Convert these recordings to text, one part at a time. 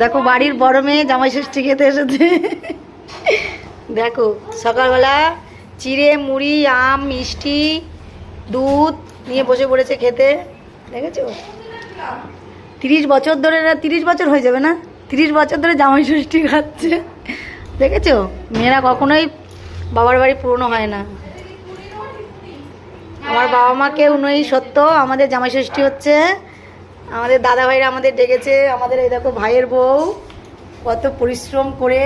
দেখো, বাড়ির বড় মেয়ে জামাই ষষ্ঠী খেতে এসেছে। দেখো, সকালবেলা চিড়ে, মুড়ি, আম, মিষ্টি, দুধ নিয়ে বসে পড়েছে খেতে। দেখেছ? তিরিশ বছর ধরে, তিরিশ বছর হয়ে যাবে না? তিরিশ বছর ধরে জামাই ষষ্ঠী খাচ্ছে। দেখেছ? মেয়েরা কখনোই বাবার বাড়ি পুরনো হয় না। বাবা মাকে উনি সত্য। আমাদের জামাই ষষ্ঠী হচ্ছে। আমাদের দাদা ভাইরা আমাদের ডেকেছে। আমাদের এই দেখো ভাইয়ের বউ। কত পরিশ্রম করে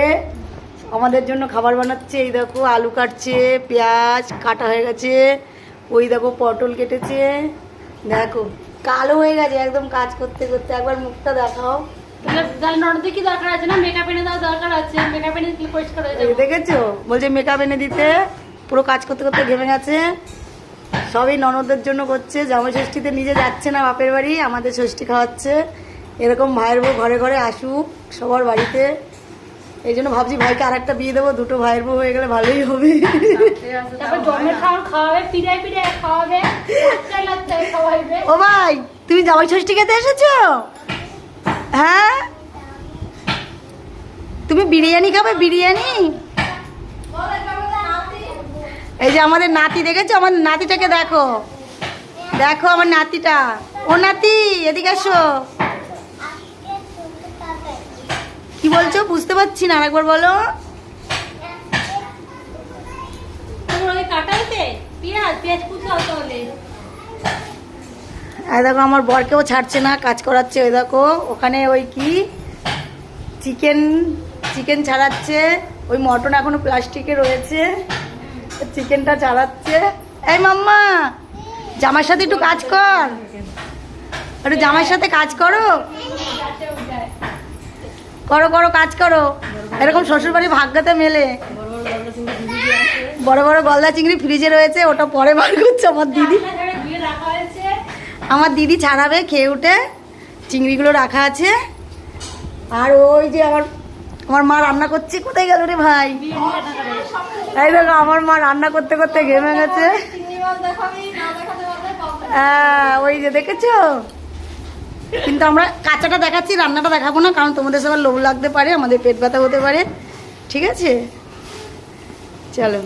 আমাদের জন্য খাবার বানাচ্ছে। এই দেখো আলু কাটছে পেঁয়াজ কাটা হয়ে গেছে। ওই দেখো পটল কেটেছে। দেখো কালো হয়ে গেছে একদম কাজ করতে করতে। একবার মুখটা দেখাও। দেখেছ? বলছে মেকআপ এনে দিতে। পুরো কাজ করতে করতে ঘেমে গেছে। সবই ননদের জন্য করছে জামাই ষষ্ঠীতে নিজে যাচ্ছে না বাপের বাড়ি আমাদের ষষ্ঠী খাওয়াচ্ছে। এরকম ভাইয়ের বউ ঘরে ঘরে আসুক সবার বাড়িতে। এই জন্য ভাবছি ভাইকে আর একটা বিয়ে দেবো দুটো ভাইয়ের বউ হয়ে গেলে ভালোই হবে। ও ভাই তুমি জামাই ষষ্ঠী খেতে এসেছ? হ্যাঁ? তুমি বিরিয়ানি খাবে বিরিয়ানি? এই যে আমাদের নাতি দেখেছ? আমাদের নাতিটাকে দেখো। দেখো আমার নাতিটা। ও নাতি এদিকে এসো। কি বলছো? বুঝতে পারছি না আরেকবার বলো। দেখো আমার বরকেও ছাড়ছে না কাজ করাচ্ছে ওই দেখো। ওখানে ওই কি? চিকেন চিকেন ছাড়াচ্ছে। ওই মটন এখনও প্লাস্টিকে রয়েছে। চিকেনটা চালাচ্ছে এই মাম্মা, জামার সাথে একটু কাজ কর। একটু জামার সাথে কাজ করো। করো করো, কাজ করো। এরকম শ্বশুরবাড়ি ভাগ্যতে মেলে। বড় বড় গলদা চিংড়ি ফ্রিজে রয়েছে, ওটা পরে বার করছে আমার দিদি। আমার দিদি ছাড়াবে, খেয়ে উঠে। চিংড়িগুলো রাখা আছে। আর ওই যে আমার আমার মা রান্না করছি, কোথায় গেল রে ভাই? এই দেখো, আমার মা রান্না করতে করতে ঘেমে গেছে। হ্যাঁ ওই যে দেখেছ? কিন্তু আমরা কাঁচাটা দেখাচ্ছি, রান্নাটা দেখাবো না, কারণ তোমাদের সবার লোভ লাগতে পারে, আমাদের পেট ব্যথা হতে পারে। ঠিক আছে? চলো।